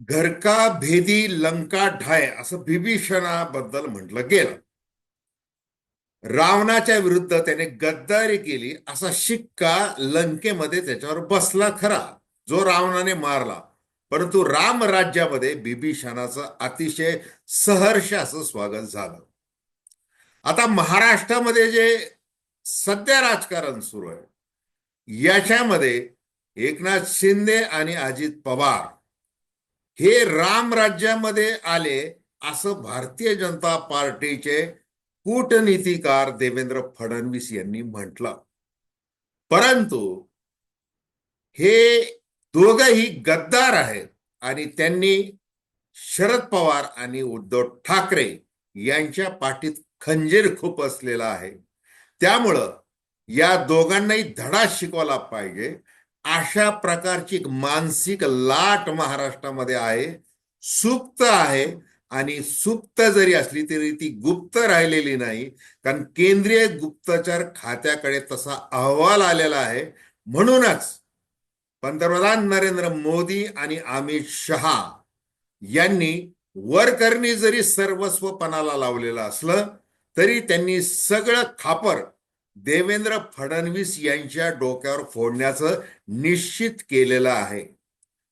घरका भेदी लंका ढाय असं बिभीषणाबद्दल म्हटलं गेलं. रावणाच्या विरुद्ध त्याने गद्दारी केली असा शिक्का लंकेमध्ये त्याच्यावर बसला खरा. जो रावणाने मारला. परंतु राम राज्यामध्ये बिभीषणाचं अतिशय सहर्ष असं स्वागत झालं. आता महाराष्ट्रामध्ये जे सध्या राजकारण सुरू आहे याच्यामध्ये एकनाथ शिंदे आणि अजित पवार हे राम राज्यामध्ये आले असं भारतीय जनता पार्टीचे कूटनीतिकार देवेंद्र फडणवीस यांनी म्हटलं. परंतु हे दोघही गद्दार आहेत आणि त्यांनी शरद पवार आणि उद्धव ठाकरे यांच्या पाठीत खंजीर खूप असलेला आहे. त्यामुळं या दोघांनाही धडा शिकवला पाहिजे. अशा प्रकारची एक मानसिक लाट महाराष्ट्रामध्ये आहे. सुप्त आहे आणि सुप्त जरी असली तरी ती गुप्त राहिलेली नाही. कारण केंद्रीय गुप्तचर खात्याकडे तसा अहवाल आलेला आहे. म्हणूनच पंतप्रधान नरेंद्र मोदी आणि अमित शहा यांनी वरकरणी जरी सर्वस्वपणाला लावलेलं असलं तरी त्यांनी सगळं खापर देवेंद्र फडणवीस यांच्या डोक्यावर फोडण्याचं निश्चित केलेलं आहे.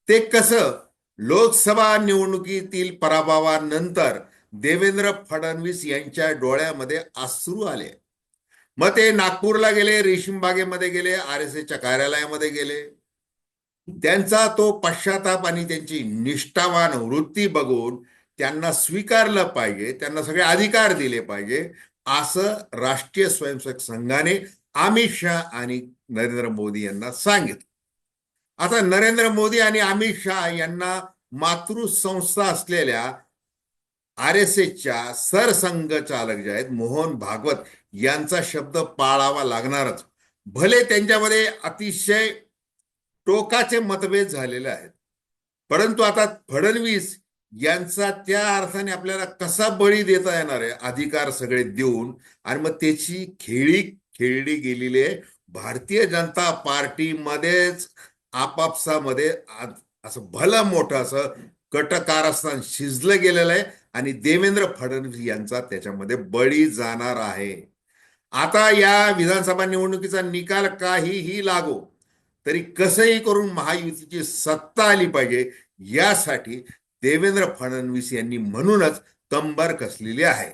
ते कसं? लोकसभा निवडणुकीतील पराभवानंतर देवेंद्र फडणवीस यांच्या डोळ्यामध्ये अश्रू आले. मग ते नागपूरला गेले रेशीमबागेमध्ये गेले आर एस एच्या कार्यालयामध्ये गेले. त्यांचा तो पश्चाताप आणि त्यांची निष्ठावान वृत्ती बघून त्यांना स्वीकारलं पाहिजे त्यांना सगळे अधिकार दिले पाहिजे. असं राष्ट्रीय स्वयंसेवक संघाने अमित शहा आणि नरेंद्र मोदी यांना सांगितलं. आता नरेंद्र मोदी आणि अमित शहा यांना मातृसंस्था असलेल्या आर एस एसच्या सरसंघचालक जे आहेत मोहन भागवत यांचा शब्द पाळावा लागणारच. भले त्यांच्यामध्ये अतिशय टोकाचे मतभेद झालेले आहेत परंतु आता फडणवीस यांचा त्या अर्थाने आपल्याला कसा बळी देता येणार आहे अधिकार सगळे देऊन. आणि मग त्याची खेळी खेळली गेलेली आहे. भारतीय जनता पार्टीमध्येच आपापसामध्ये असं भलं मोठं असं कटकारस्थान शिजलं गेलेलं आहे. आणि देवेंद्र फडणवीस यांचा त्याच्यामध्ये बळी जाणार आहे. आता या विधानसभा निवडणुकीचा निकाल काहीही लागो तरी कसंही करून महायुतीची सत्ता आली पाहिजे यासाठी देवेंद्र फडणवीस यांनी म्हणूनच कंबर कसलेली आहे.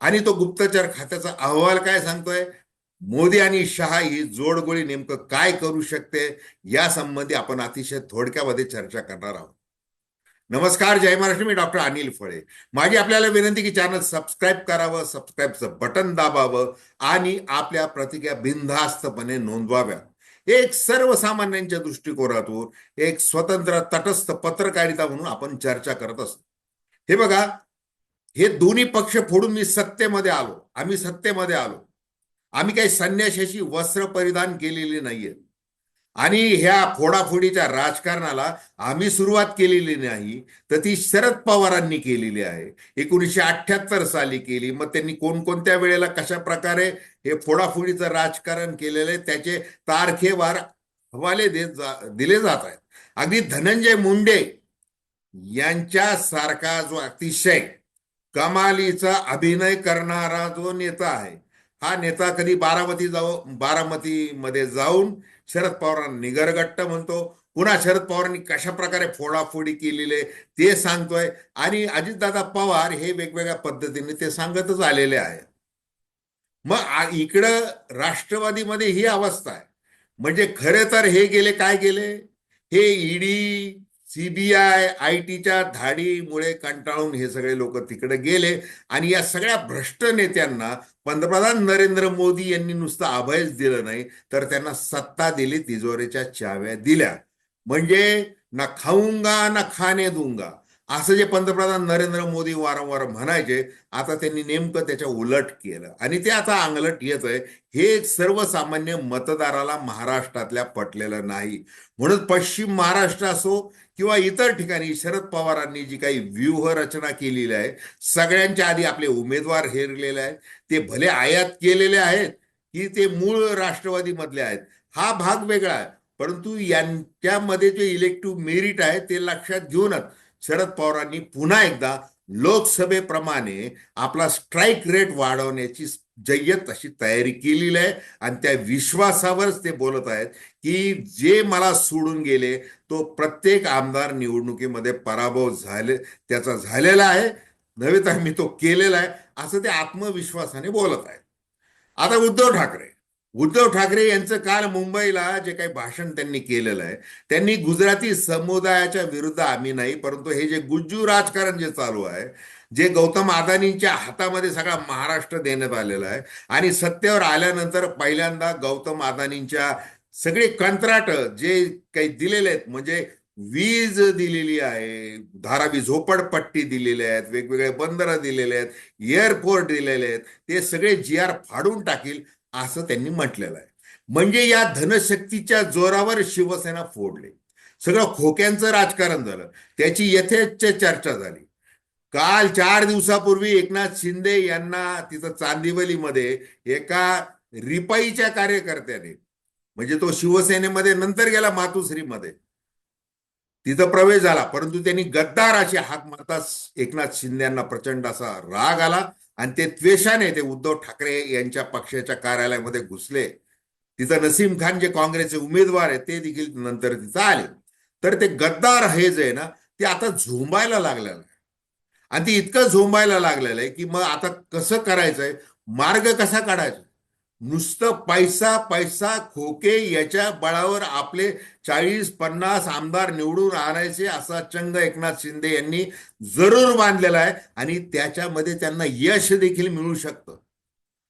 आणि तो गुप्तचर खात्याचा अहवाल काय सांगतोय? मोदी आणि शहा ही जोडगोळी नेमकं काय करू शकते? या संबंधी आपण अतिशय थोडक्यामध्ये चर्चा करणार आहोत. नमस्कार जय महाराष्ट्र मी डॉक्टर अनिल फळे. माझी आपल्याला विनंती की चॅनल सबस्क्राईब करावं सबस्क्राईबचं बटन दाबावं आणि आपल्या प्रतिक्रिया बिनधास्तपणे नोंदवाव्या एक सर्वसामान्यांच्या दृष्टिकोनातून एक स्वतंत्र तटस्थ पत्रकारिता म्हणून आपण चर्चा करत असतो. हे बघा हे दोन्ही पक्ष फोडून मी सत्तेमध्ये आलो. आम्ही सत्तेमध्ये आलो. आम्ही काही संन्याशाची वस्त्र परिधान केलेली नाहीये. आणि ह्या फोडाफोडीच्या राजकारणाला आम्ही सुरुवात केलेली नाही तर ती शरद पवारांनी केलेली आहे. एकोणीसशे अठ्ठ्याहत्तर साली केली. मग त्यांनी कोणकोणत्या वेळेला कशा प्रकारे हे फोडाफोडीचं राजकारण केलेलं आहे त्याचे तारखेवार हवाले देत जा दिले जात आहेत. अगदी धनंजय मुंडे यांच्यासारखा जो अतिशय कमालीचा अभिनय करणारा जो नेता आहे हा नेता कधी बारामती जाऊ बारामतीमध्ये जाऊन शरद पवारांना निगरगट्ट म्हणतो. पुन्हा शरद पवारांनी कशा प्रकारे फोडाफोडी केलेली आहे ते सांगतोय. आणि अजितदादा पवार हे वेगवेगळ्या पद्धतीने ते सांगतच आलेले आहे मग इकडं राष्ट्रवादीमध्ये ही अवस्था आहे. म्हणजे खरे तर हे गेले काय गेले? हे ईडी सीबीआय आय टीच्या धाडीमुळे कंटाळून हे सगळे लोक तिकडे गेले. आणि या सगळ्या भ्रष्ट नेत्यांना पंतप्रधान नरेंद्र मोदी यांनी नुसतं अभयच दिलं नाही तर त्यांना सत्ता दिली तिजोरीच्या चाव्या दिल्या. म्हणजे ना खाऊंगा ना खाणे दूंगा. असं जे पंतप्रधान नरेंद्र मोदी वारंवार म्हणायचे आता त्यांनी नेमकं त्याच्या उलट केलं. आणि ते आता अंगलट येत आहे हे सर्वसामान्य मतदाराला महाराष्ट्रातल्या पटलेलं नाही. म्हणून पश्चिम महाराष्ट्र असो किंवा इतर ठिकाणी शरद पवारांनी जी काही व्यूहरचना केलेली आहे सगळ्यांच्या आधी आपले उमेदवार हेरलेले आहेत ते भले आयात केलेले आहेत की ते मूळ राष्ट्रवादी मधले आहेत हा भाग वेगळा आहे. परंतु यांच्यामध्ये जे इलेक्टिव्ह मेरिट आहे ते लक्षात घेऊनच शरद पवारांनी पुन्हा एकदा लोकसभेप्रमाणे आपला स्ट्राईक रेट वाढवण्याची जय्यत अशी तयारी केलेली आहे. आणि त्या विश्वासावरच ते बोलत आहेत की जे मला सोडून गेले तो प्रत्येक आमदार निवडणुकीमध्ये पराभव झाले त्याचा झालेला आहे. नव्हे तर मी तो केलेला आहे. असं ते आत्मविश्वासाने बोलत आहेत. आता उद्धव ठाकरे उद्धव ठाकरे यांचं काल मुंबईला जे काही भाषण त्यांनी केलेलं आहे त्यांनी गुजराती समुदायाच्या विरुद्ध आम्ही नाही परंतु हे जे गुज्जू राजकारण जे चालू आहे जे गौतम अदानींच्या हातामध्ये सगळा महाराष्ट्र देण्यात आलेला आहे आणि सत्तेवर आल्यानंतर पहिल्यांदा गौतम अदानींच्या सगळे कंत्राट जे काही दिलेले आहेत म्हणजे वीज दिलेली आहे धारावी झोपडपट्टी दिलेले आहेत वेगवेगळे बंदरं दिलेले आहेत एअरपोर्ट दिलेले आहेत ते सगळे जी आर फाडून टाकील असं त्यांनी म्हटलेलं आहे. म्हणजे या धनशक्तीच्या जोरावर शिवसेना फोडली. सगळं खोक्यांचं राजकारण झालं. त्याची यथेच्छ चर्चा झाली. काल चार दिवसापूर्वी एकनाथ शिंदे यांना तिथं चांदिवलीमध्ये एका रिपाईच्या कार्यकर्त्याने म्हणजे तो शिवसेनेमध्ये नंतर गेला मातुश्रीमध्ये तिथं प्रवेश झाला. परंतु त्यांनी गद्दार अशी हाक मारताच एकनाथ शिंदे यांना प्रचंड असा राग आला. आणि ते त्वेषाने ते उद्धव ठाकरे यांच्या पक्षाच्या कार्यालयामध्ये घुसले. तिथं नसीम खान जे काँग्रेसचे उमेदवार आहेत ते देखील नंतर तिथं आले. तर ते गद्दार हे जे आहे ना ते आता झोंबायला लागलेलं आहे. आणि ते इतकं झोंबायला लागलेलं आहे की मग आता कसं करायचंय? मार्ग कसा काढायचा? नुसतं पैसा पैसा खोके याच्या बळावर आपले चाळीस पन्नास आमदार निवडून आणायचे असा चंग एकनाथ शिंदे यांनी जरूर बांधलेला आहे आणि त्याच्यामध्ये त्यांना यश देखील मिळू शकतं.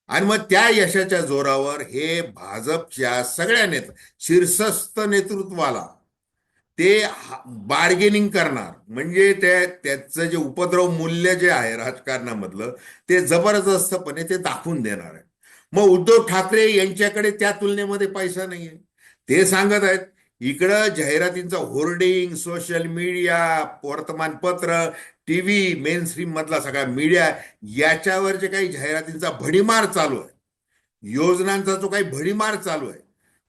आणि मग त्या यशाच्या जोरावर हे भाजपच्या सगळ्या नेत शीर्षस्थ नेतृत्वाला ते बार्गेनिंग करणार. म्हणजे त्या त्याचं जे उपद्रव मूल्य जे आहे राजकारणामधलं ते जबरदस्तपणे ते दाखवून देणार आहे. मग उद्धव ठाकरे यांच्याकडे त्या तुलनेमध्ये पैसा नाहीये. ते सांगत आहेत इकडं जाहिरातींचा होर्डिंग सोशल मीडिया वर्तमानपत्र टीव्ही मेन स्ट्रीम मधला सगळा मीडिया याच्यावर जे काही जाहिरातींचा भडीमार चालू आहे. योजनांचा जो काही भडीमार चालू आहे.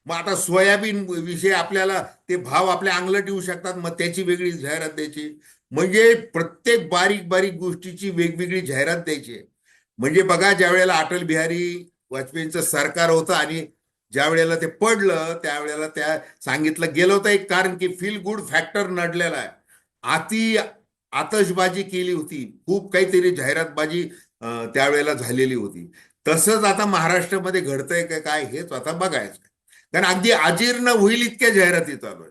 मग आता सोयाबीन विषयी आपल्याला ते भाव आपल्या अंगलट येऊ शकतात मग त्याची वेगळी जाहिरात द्यायची. म्हणजे प्रत्येक बारीक बारीक गोष्टीची वेगवेगळी जाहिरात द्यायची म्हणजे बघा ज्या वेळेला अटल बिहारी वाजपेयींचं सरकार होतं आणि ज्या वेळेला ते पडलं त्यावेळेला त्या सांगितलं गेलं होतं एक कारण की फील गुड फॅक्टर नडलेला आहे. अति आतषबाजी केली होती. खूप काहीतरी जाहिरातबाजी त्यावेळेला झालेली होती. तसंच आता महाराष्ट्रामध्ये घडतंय का काय हेच आता बघायचं. कारण अगदी अजीर्ण होईल इतक्या जाहिराती चालू आहे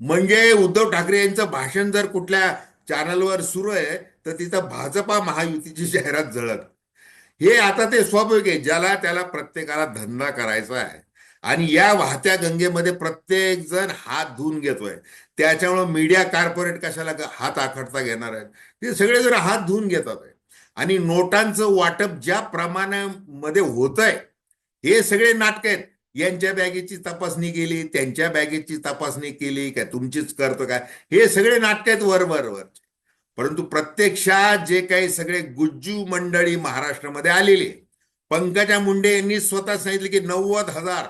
म्हणजे उद्धव ठाकरे यांचं भाषण जर कुठल्या चॅनलवर सुरू आहे तर तिथं भाजपा महायुतीची जाहिरात झळक. हे आता ते स्वाभाविक आहे ज्याला त्याला प्रत्येकाला धंदा करायचा आहे. आणि या वाहत्या गंगेमध्ये प्रत्येक जण हात धुवून घेतोय. त्याच्यामुळे मीडिया कॉर्पोरेट कशाला हात आखडता घेणार आहेत? ते सगळे जण हात धुवून घेतात आहे. आणि नोटांचं वाटप ज्या प्रमाणामध्ये होत आहे हे सगळे नाटक आहेत. यांच्या बॅगेची तपासणी केली त्यांच्या बॅगेची तपासणी केली काय तुमचीच करतो काय? हे सगळे नाटक आहेत वर वर वर. परंतु प्रत्यक्षात जे काही सगळे गुज्जू मंडळी महाराष्ट्रामध्ये आलेली पंकजा मुंडे यांनी स्वतः सांगितले की नव्वद हजार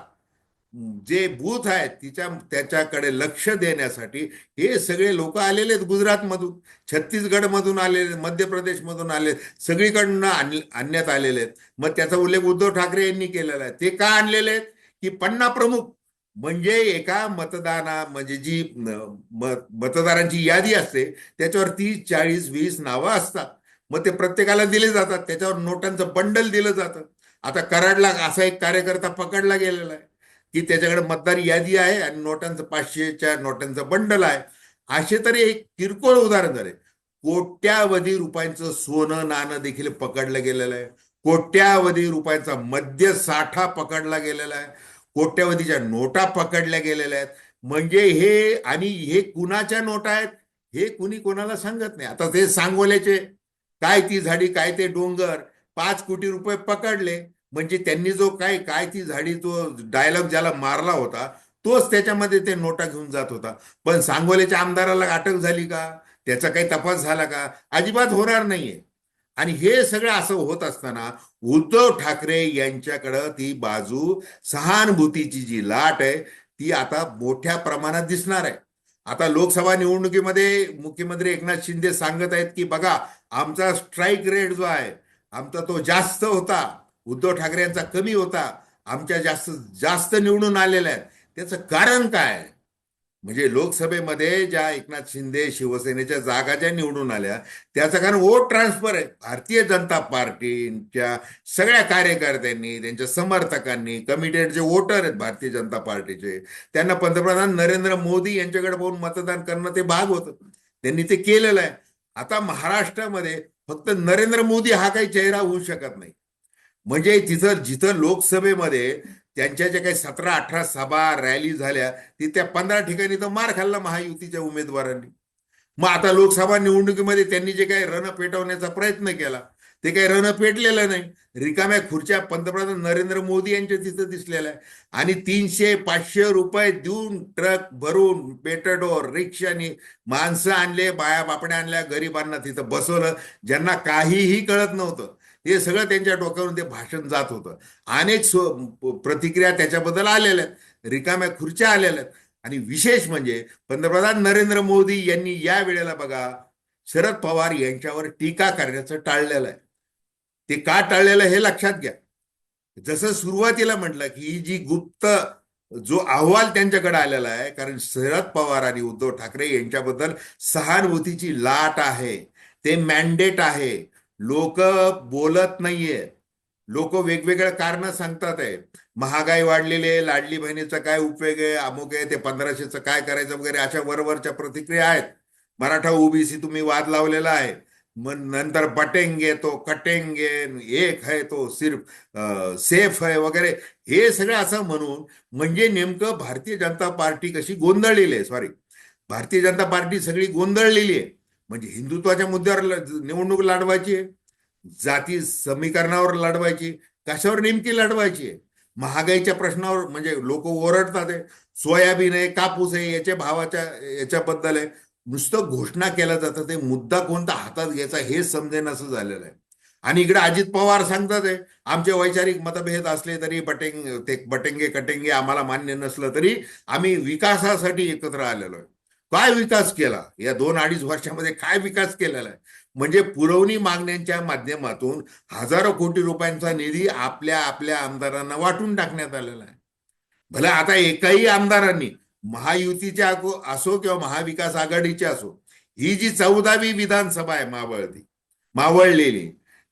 जे बूथ आहेत तिच्या त्याच्याकडे लक्ष देण्यासाठी हे सगळे लोक आलेले आहेत गुजरातमधून छत्तीसगडमधून आलेले मध्य प्रदेशमधून आले सगळीकडनं आणण्यात आलेले आहेत. मग त्याचा उल्लेख उद्धव ठाकरे यांनी केलेला आहे. ते का आणलेले आहेत? की पन्ना प्रमुख म्हणजे एका मतदाना म्हणजे जी मतदारांची यादी असते त्याच्यावर तीस चाळीस वीस नावं असतात. मग ते प्रत्येकाला दिले जातात. त्याच्यावर नोटांचं बंडल दिलं जातं. आता कराडला असा एक कार्यकर्ता पकडला गेलेला आहे की त्याच्याकडे मतदार यादी आहे आणि नोटांचं पाचशेच्या नोटांचं बंडल आहे. असे तरी एक किरकोळ उदाहरण झाले. कोट्यावधी रुपयांचं सोनं नाणं देखील पकडलं गेलेलं आहे. कोट्यावधी रुपयांचा मद्य साठा पकडला गेलेला आहे. कोट्यावधीच्या नोटा पकडल्या गेलेल्या आहेत. म्हणजे हे आणि हे कुणाच्या नोटा आहेत? हे कुणी कोणाला सांगत नाही. आता ते सांगोल्याचे. काय ती झाडी काय ते डोंगर? पाच कोटी रुपये पकडले. म्हणजे त्यांनी जो काय काय ती झाडी तो डायलॉग ज्याला मारला होता तोच त्याच्यामध्ये ते नोटा घेऊन जात होता. पण सांगोल्याच्या आमदाराला अटक झाली का? त्याचा काही तपास झाला का? अजिबात होणार नाहीये. आणि हे सगळं असं होत असताना उद्धव ठाकरे यांच्याकडं ती बाजू सहानुभूतीची जी लाट आहे ती आता मोठ्या प्रमाणात दिसणार आहे. आता लोकसभा निवडणुकीमध्ये मुख्यमंत्री एकनाथ शिंदे सांगत आहेत की बघा आमचा स्ट्राईक रेट जो आहे आमचा तो जास्त होता. उद्धव ठाकरे यांचा कमी होता. आमच्या जास्त जास्त निवडून आलेल्या आहेत. त्याचं कारण काय म्हणजे लोकसभेमध्ये ज्या एकनाथ शिंदे शिवसेनेच्या जागा ज्या निवडून आल्या त्याचं कारण वोट ट्रान्सफर आहे. भारतीय जनता पार्टीच्या सगळ्या कार्यकर्त्यांनी त्यांच्या समर्थकांनी कमिटेड जे वोटर आहेत भारतीय जनता पार्टीचे त्यांना पंतप्रधान नरेंद्र मोदी यांच्याकडे पाहून मतदान करणं ते भाग होतं. त्यांनी ते केलेलं आहे. आता महाराष्ट्रामध्ये फक्त नरेंद्र मोदी हा काही चेहरा होऊ शकत नाही. म्हणजे तिथं जिथं लोकसभेमध्ये त्यांच्या ज्या काही सतरा अठरा सभा रॅली झाल्या तिथं पंधरा ठिकाणी तर मार खाल्ला महायुतीच्या उमेदवारांनी. मग आता लोकसभा निवडणुकीमध्ये त्यांनी जे काही रण पेटवण्याचा प्रयत्न केला ते काही रण पेटलेलं नाही. रिकाम्या खुर्च्या पंतप्रधान नरेंद्र मोदी यांच्या तिथं दिसलेल्या आहे आणि तीनशे पाचशे रुपये देऊन ट्रक भरून पेटडोर रिक्षाने माणसं आणले बाया बापड्या आणल्या गरिबांना तिथं बसवलं. ज्यांना काहीही कळत नव्हतं. हे सगळं त्यांच्या डोक्यावरून ते भाषण जात होतं. अनेक स्व प्रतिक्रिया त्याच्याबद्दल आलेल्या आहेत. रिकाम्या खुर्च्या आलेल्या आहेत. आणि विशेष म्हणजे पंतप्रधान नरेंद्र मोदी यांनी या वेळेला बघा शरद पवार यांच्यावर टीका करण्याचं टाळलेलं आहे. ते का टाळलेलं हे लक्षात घ्या. जसं सुरुवातीला म्हटलं की ही जी गुप्त जो अहवाल त्यांच्याकडे आलेला आहे कारण शरद पवार आणि उद्धव ठाकरे यांच्याबद्दल सहानुभूतीची लाट आहे. ते मॅन्डेट आहे. लोक बोलत नाहीये. लोक वेगवेगळ्या कारण सांगतात आहे. महागाई वाढलेली आहे लाडली बहिणीचा काय उपयोग आहे अमुक आहे ते पंधराशेचं काय करायचं वगैरे अशा वरवरच्या प्रतिक्रिया आहेत. मराठा ओबीसी तुम्ही वाद लावलेला आहे. मग नंतर बटेंगे तो कटेंगे एक है तो सिर्फ सेफ है वगैरे. हे सगळं असं म्हणून म्हणजे नेमकं भारतीय जनता पार्टी कशी गोंधळलेली आहे सॉरी भारतीय जनता पार्टी सगळी गोंधळलेली आहे. म्हणजे हिंदुत्वाच्या मुद्द्यावर निवडणूक लढवायची आहे जाती समीकरणावर लढवायची कशावर नेमकी लढवायची आहे? महागाईच्या प्रश्नावर म्हणजे लोक ओरडतात आहे सोयाबीन आहे कापूस आहे याच्या भावाच्या याच्याबद्दल आहे. नुसतं घोषणा केल्या जातं ते मुद्दा कोणता हातात घ्यायचा हे समजेन असं झालेलं आहे. आणि इकडे अजित पवार सांगतात आहे आमचे वैचारिक मतभेद असले तरी बटेंग ते बटेंगे कटेंगे आम्हाला मान्य नसलं तरी आम्ही विकासासाठी एकत्र आलेलो आहे. काय विकास केला? या दोन अडीच वर्षामध्ये काय विकास केलेला आहे? म्हणजे पुरवणी मागण्यांच्या माध्यमातून हजारो कोटी रुपयांचा निधी आपल्या आपल्या आमदारांना वाटून टाकण्यात आलेला आहे. भले आता एकाही आमदारांनी महायुतीच्या असो किंवा महाविकास आघाडीची असो ही जी चौदावी विधानसभा आहे मावळती मावळलेली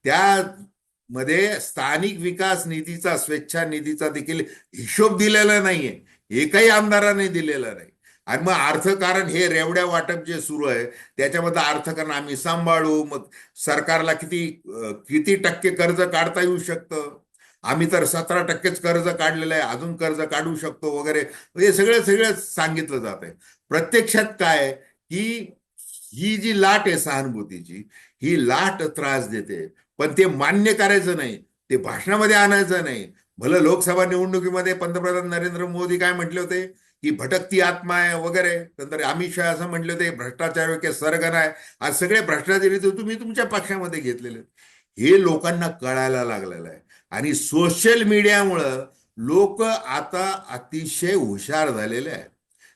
त्यामध्ये स्थानिक विकास निधीचा स्वेच्छा निधीचा देखील हिशोब दिलेला नाहीये. एकही आमदाराने दिलेला नाही. आणि मग अर्थकारण हे रेवड्या वाटप जे सुरू आहे त्याच्यामध्ये अर्थकारण आम्ही सांभाळू मग सरकारला किती किती टक्के कर्ज काढता येऊ शकतं? आम्ही तर सतरा टक्केच कर्ज काढलेलं आहे अजून कर्ज काढू शकतो वगैरे. म्हणजे हे सगळं सगळं सांगितलं जात आहे. प्रत्यक्षात काय की ही जी लाट आहे सहानुभूतीची ही लाट त्रास देते. पण ते मान्य करायचं नाही ते भाषणामध्ये आणायचं नाही. भलं लोकसभा निवडणुकीमध्ये पंतप्रधान नरेंद्र मोदी काय म्हटले होते? की भटकती आत्मा आहे वगैरे. नंतर अमित शहा असं म्हटले होते भ्रष्टाचार के सरगण आहे. आज सगळे भ्रष्टाचारी तर तुम्ही तुमच्या पक्षामध्ये घेतलेले. हे लोकांना कळायला लागलेलं आहे. आणि सोशल मीडियामुळं लोक आता अतिशय हुशार झालेले आहेत.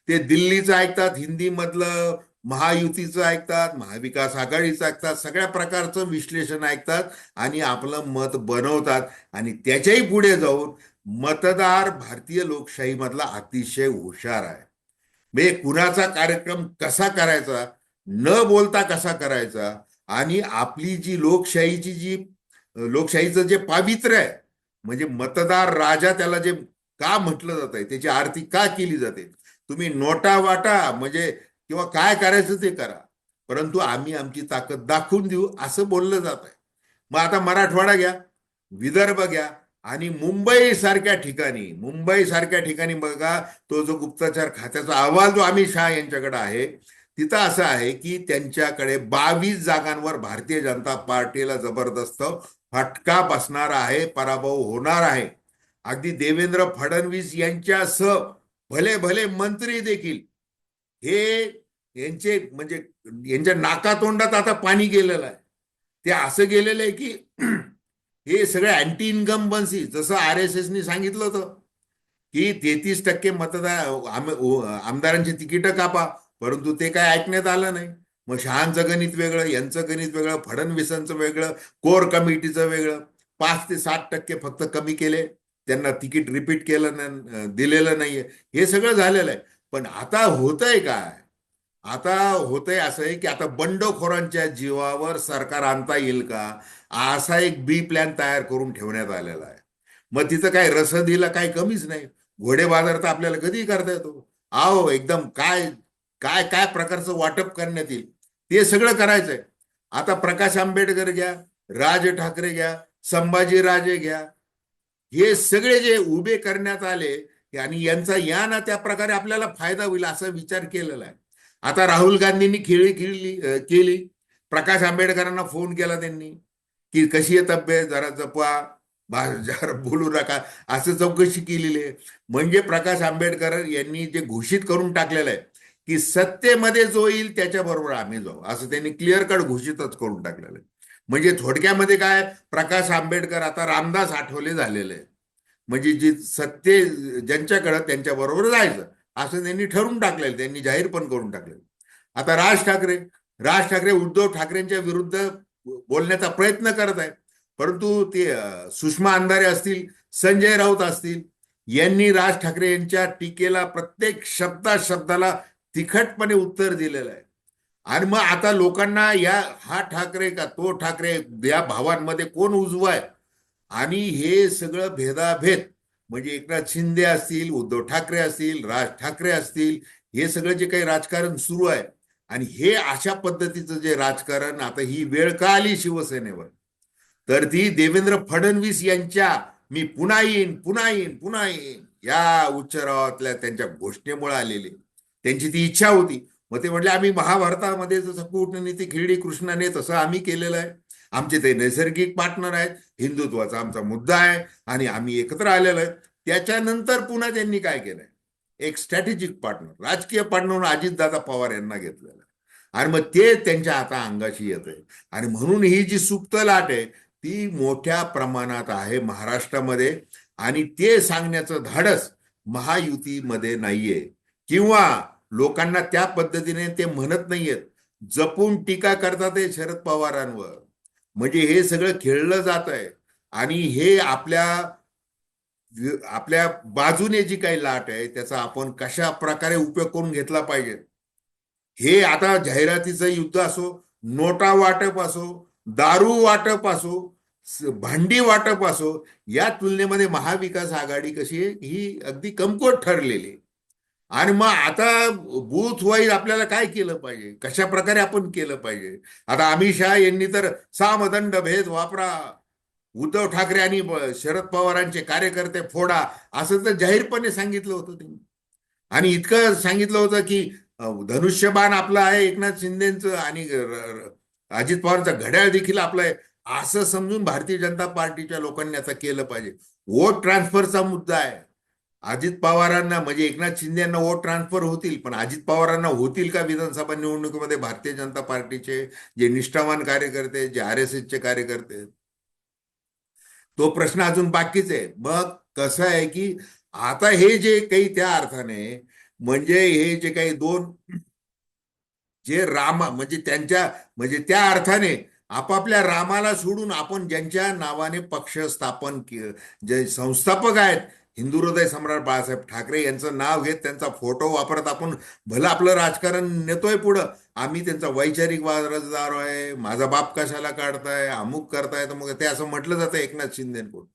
ते दिल्लीचं ऐकतात हिंदीमधलं महायुतीचं ऐकतात महाविकास आघाडीचं ऐकतात सगळ्या प्रकारचं विश्लेषण ऐकतात आणि आपलं मत बनवतात. आणि त्याच्याही पुढे जाऊन मतदार भारतीय लोकशाहीमधला अतिशय हुशार आहे. म्हणजे कुणाचा कार्यक्रम कसा करायचा न बोलता कसा करायचा आणि आपली जी लोकशाहीची जी लोकशाहीचं जे पावित्र्य आहे म्हणजे मतदार राजा त्याला जे का म्हटलं जात आहे त्याची आरती का केली जाते तुम्ही नोटा वाटा म्हणजे किंवा काय करायचं ते करा. परंतु आम्ही आमची ताकद दाखवून देऊ असं बोललं जात आहे. मग आता मराठवाडा घ्या विदर्भ घ्या आणि मुंबई सारख्या ठिकाणी मुंबई सारख्या ठिकाणी बघा तो जो गुप्तचर खात्याचा अहवाल जो अमित शहा यांच्याकडे आहे तिथं असं आहे की त्यांच्याकडे बावीस जागांवर भारतीय जनता पार्टीला जबरदस्त फटका बसणार आहे पराभव होणार आहे. अगदी देवेंद्र फडणवीस यांच्यासह भले भले मंत्री देखील हे यांचे म्हणजे यांच्या नाकातोंडात आता पाणी गेलेलं आहे. ते असं गेलेलं आहे की हे सगळं अँटी इन्कम्बन्सी जसं आर एस एसनी सांगितलं होतं की तेहतीस टक्के मतदार आमदारांची तिकीटं कापा परंतु ते काय ऐकण्यात आलं नाही. मग शहांचं गणित वेगळं यांचं गणित वेगळं फडणवीसांचं वेगळं कोर कमिटीचं वेगळं. पाच ते सात टक्के फक्त कमी केले. त्यांना तिकीट रिपीट केलं नाही दिलेलं नाहीये. हे सगळं झालेलं आहे. पण आता होतंय काय? आता होतंय असं आहे की आता बंडखोरांच्या जीवावर सरकार आणता येईल का? असा एक बी प्लॅन तयार करून ठेवण्यात आलेला आहे. मग तिथं काय रसदीला काय कमीच नाही. घोडे बाजार तर आपल्याला कधीही करता येतो? आहो एकदम काय काय काय प्रकारचं वाटप करण्यात येईल? ते सगळं करायचंय. आता प्रकाश आंबेडकर घ्या राज ठाकरे घ्या संभाजी राजे घ्या हे सगळे जे उभे करण्यात आले आणि यांचा या ना त्या प्रकारे आपल्याला फायदा होईल असा विचार केलेला आहे. आता राहुल गांधींनी खेळी खेळली केली. प्रकाश आंबेडकरांना फोन केला त्यांनी. की कशी आहे तब्येत? जरा जपवा. जरा बोलू नका. असं चौकशी केलेली आहे. म्हणजे प्रकाश आंबेडकर यांनी जे घोषित करून टाकलेलं आहे की सत्तेमध्ये जो येईल त्याच्याबरोबर आम्ही जाऊ. असं त्यांनी क्लिअर कट घोषितच करून टाकलेलं आहे. म्हणजे थोडक्यामध्ये काय? प्रकाश आंबेडकर आता रामदास आठवले झालेले आहे म्हणजे जी सत्ते ज्यांच्याकडं त्यांच्याबरोबर जायचं असं त्यांनी ठरवून टाकलेलं त्यांनी जाहीर पण करून टाकलेलं आता राज ठाकरे. राज ठाकरे उद्धव ठाकरेंच्या विरुद्ध बोलण्याचा प्रयत्न करत आहे परंतु ते सुषमा अंधारे असतील संजय राऊत असतील यांनी राज ठाकरे यांच्या टीकेला प्रत्येक शब्दा शब्दाला तिखटपणे उत्तर दिलेलं आहे. आणि मग आता लोकांना या हा ठाकरे का तो ठाकरे या भावांमध्ये कोण उजवा आहे? आणि हे सगळं भेदाभेद म्हणजे एकनाथ शिंदे असतील उद्धव ठाकरे असतील राज ठाकरे असतील हे सगळं जे काही राजकारण सुरू आहे आणि हे अशा पद्धतीचं जे राजकारण आता ही वेळ का आली शिवसेनेवर? तर ती देवेंद्र फडणवीस यांच्या मी पुन्हा येईन पुन्हा येईन पुन्हा येईन या उच्चारावातल्या त्यांच्या घोषणेमुळे आलेली. त्यांची ती इच्छा होती. मग ते म्हटले आम्ही महाभारतामध्ये जसं कूटनीती खिरडी कृष्णाने तसं आम्ही केलेलं आहे. आमचे ते नैसर्गिक पार्टनर आहेत. हिंदुत्वाचा आमचा मुद्दा आहे आणि आम्ही एकत्र आलेलो आहे. त्याच्यानंतर पुन्हा त्यांनी काय केलंय? एक स्ट्रॅटेजिक पार्टनर राजकीय पार्टनर म्हणून अजितदादा पवार यांना घेतलेला आहे. आणि मग ते त्यांच्या आता अंगाशी येत आहे. आणि म्हणून ही जी सुप्त लाट आहे ती मोठ्या प्रमाणात आहे महाराष्ट्रामध्ये. आणि ते सांगण्याचं धाडस महायुतीमध्ये नाहीये. किंवा लोकांना त्या पद्धतीने ते म्हणत नाहीयेत. जपून टीका करतात ते शरद पवारांवर. म्हणजे हे सगळं खेळलं जात आहे. आणि हे आपल्या आपल्या बाजूने जी काही लाट आहे त्याचा आपण कशा प्रकारे उपयोग करून घेतला पाहिजे हे आता जाहिरातीचं युद्ध असो नोटा वाटप असो दारू वाटप असो भांडी वाटप असो या तुलनेमध्ये महाविकास आघाडी कशी आहे? ही अगदी कमकुवत ठरलेली आहे. आणि मग आता बूथ वाईज आपल्याला काय केलं पाहिजे? कशा प्रकारे आपण केलं पाहिजे? आता अमित शहा यांनी तर सामदंड भेद वापरा उद्धव ठाकरे आणि शरद पवारांचे कार्यकर्ते फोडा असं तर जाहीरपणे सांगितलं होतं त्यांनी. आणि इतकं सांगितलं होतं की धनुष्यबाण आपलं आहे एकनाथ शिंदेचं आणि अजित पवारचा घड्याळ देखील आपलं आहे. असं समजून भारतीय जनता पार्टीच्या लोकांनी आता केलं पाहिजे. वोट ट्रान्सफरचा मुद्दा आहे. अजित पवारांना म्हणजे एकनाथ शिंदे यांना वोट ट्रान्सफर होतील पण अजित पवारांना होतील का विधानसभा निवडणुकीमध्ये भारतीय जनता पार्टीचे जे निष्ठावान कार्यकर्ते जे आर एस एसचे कार्यकर्ते तो प्रश्न अजून बाकीच आहे. मग कसं आहे की आता हे जे काही त्या अर्थाने म्हणजे हे जे काही दोन जे रामा म्हणजे त्यांच्या म्हणजे त्या अर्थाने आपापल्या रामाला सोडून आपण ज्यांच्या नावाने पक्ष स्थापन जे संस्थापक आहेत हिंदू हृदय सम्राट बाळासाहेब ठाकरे यांचं नाव घेत त्यांचा फोटो वापरत आपण भलं आपलं राजकारण नेतोय पुढं. आम्ही त्यांचा वैचारिक वारसदार आहे माझा बाप कशाला काढताय अमुक करताय तर मग ते असं म्हटलं जातं एकनाथ शिंदेकडून.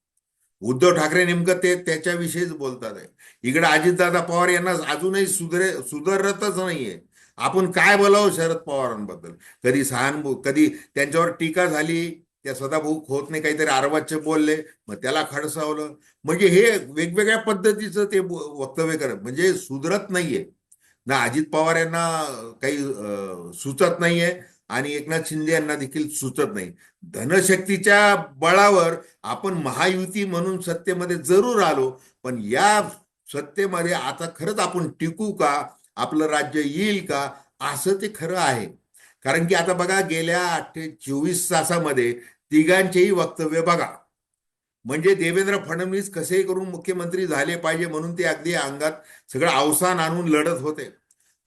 उद्धव ठाकरे नेमकं ते त्याच्याविषयीच बोलतात आहे. इकडे अजितदादा पवार यांना अजूनही सुधरे सुधारतच नाहीये. आपण काय बोलावं शरद पवारांबद्दल? कधी सहानुभू कधी त्यांच्यावर टीका झाली त्या स्वतः भूक होत नाही काहीतरी आरवाच्य बोलले मग त्याला खडसावलं. म्हणजे हे वेगवेगळ्या पद्धतीचं ते वक्तव्य करत म्हणजे सुधरत नाहीये. ना अजित पवार यांना काही सुचत नाहीये आणि एकनाथ शिंदे यांना देखील सुचत नाही. धनशक्तीच्या बळावर आपण महायुती म्हणून सत्तेमध्ये जरूर आलो पण या सत्तेमध्ये आता खरंच आपण टिकू का? आपलं राज्य येईल का? असं ते खरं आहे. कारण की आता बघा गेल्या अठ्ठे चोवीस तासामध्ये तिघांचेही वक्तव्य बघा. म्हणजे देवेंद्र फडणवीस कसेही करून मुख्यमंत्री झाले पाहिजे म्हणून ते अगदी अंगात सगळं अवसान आणून लढत होते.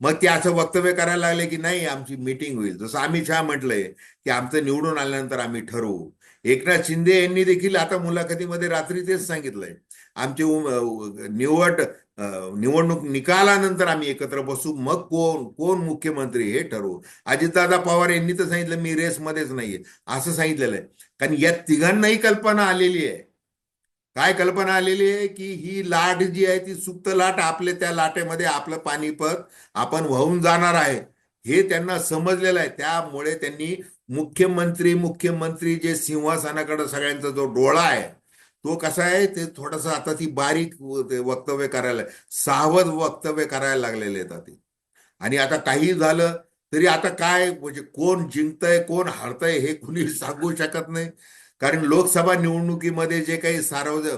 मग ते असं वक्तव्य करायला लागले की नाही आमची मीटिंग होईल. जसं आम्ही शहा म्हटलंय की आमचं निवडून आल्यानंतर आम्ही ठरवू. एकनाथ शिंदे यांनी देखील आता मुलाखतीमध्ये रात्री तेच सांगितलंय. आमची निवड निवडणूक निकालानंतर आम्ही एकत्र बसू. मग कोण कोण मुख्यमंत्री हे ठरवू? अजितदादा पवार यांनी तर सांगितलं मी रेसमध्येच नाहीये. असं सांगितलेलं आहे. कारण या तिघांनाही कल्पना आलेली आहे. काय कल्पना आलेली आहे की ही लाट जी आहे ती सुप्त लाट आपले त्या लाटेमध्ये आपलं पाणीपत आपण वाहून जाणार आहे. हे त्यांना समजलेलं आहे. त्यामुळे त्यांनी मुख्यमंत्री मुख्यमंत्री जे सिंहासनाकडे सगळ्यांचा जो डोळा आहे तो कसा आहे ते थोडस आता ती बारीक वक्तव्य करायला सावध वक्तव्य करायला लागलेले आहेत आता ते. आणि आता काही झालं तरी आता काय म्हणजे कोण जिंकतय कोण हारतंय हे कुणी सांगू शकत नाही. कारण लोकसभा निवडणुकीमध्ये जे काही सार्वज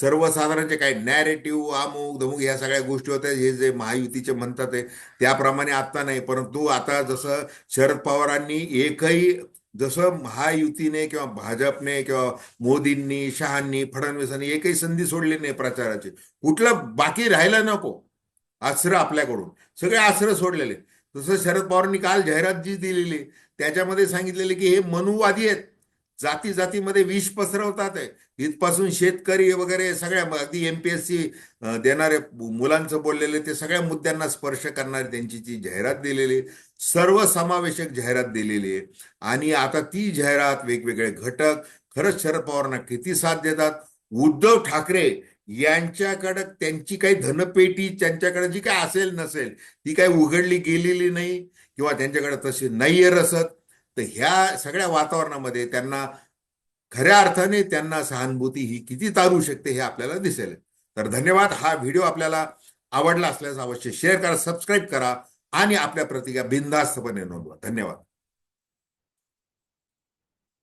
सर्वसाधारण जे काही नॅरेटिव्ह अमुक धमुक ह्या सगळ्या गोष्टी होत्या. हे जे महायुतीचे म्हणतात त्याप्रमाणे आता नाही. परंतु आता जसं शरद पवारांनी एकही जसं महायुतीने किंवा भाजपने किंवा मोदींनी शहांनी फडणवीसांनी एकही संधी सोडली नाही प्रचाराची. कुठलं बाकी राहायला नको. आश्रय आपल्याकडून. सगळे आश्रय सोडलेले. तसं शरद पवारांनी काल जाहिरात जी दिलेली त्याच्यामध्ये सांगितलेले की हे मनुवादी आहेत. जाती जातीमध्ये विष पसरवतात आहे इथपासून शेतकरी वगैरे सगळ्या अगदी एमपीएससी देणारे मुलांचं बोललेले ते सगळ्या मुद्द्यांना स्पर्श करणारी त्यांची जी जाहिरात दिलेली सर्व समावेशक जाहिरात दिलेली आहे. आणि आता ती जाहिरात वेगवेगळे घटक खरंच शरद पवारांना किती साथ देतात? उद्धव ठाकरे यांच्याकडं त्यांची काही धनपेटी त्यांच्याकडे जी काय असेल नसेल ती काही उघडली गेलेली नाही किंवा त्यांच्याकडे तशी नाहीये रसद. तर ह्या सगळ्या वातावरणामध्ये त्यांना खऱ्या अर्थाने त्यांना सहानुभूती ही किती तारू शकते हे आपल्याला दिसेल. तर धन्यवाद. हा व्हिडिओ आपल्याला आवडला असल्यास अवश्य शेअर करा सबस्क्राईब करा आणि आपल्या प्रतिक्रिया बिनधास्तपणे नोंदवा. धन्यवाद.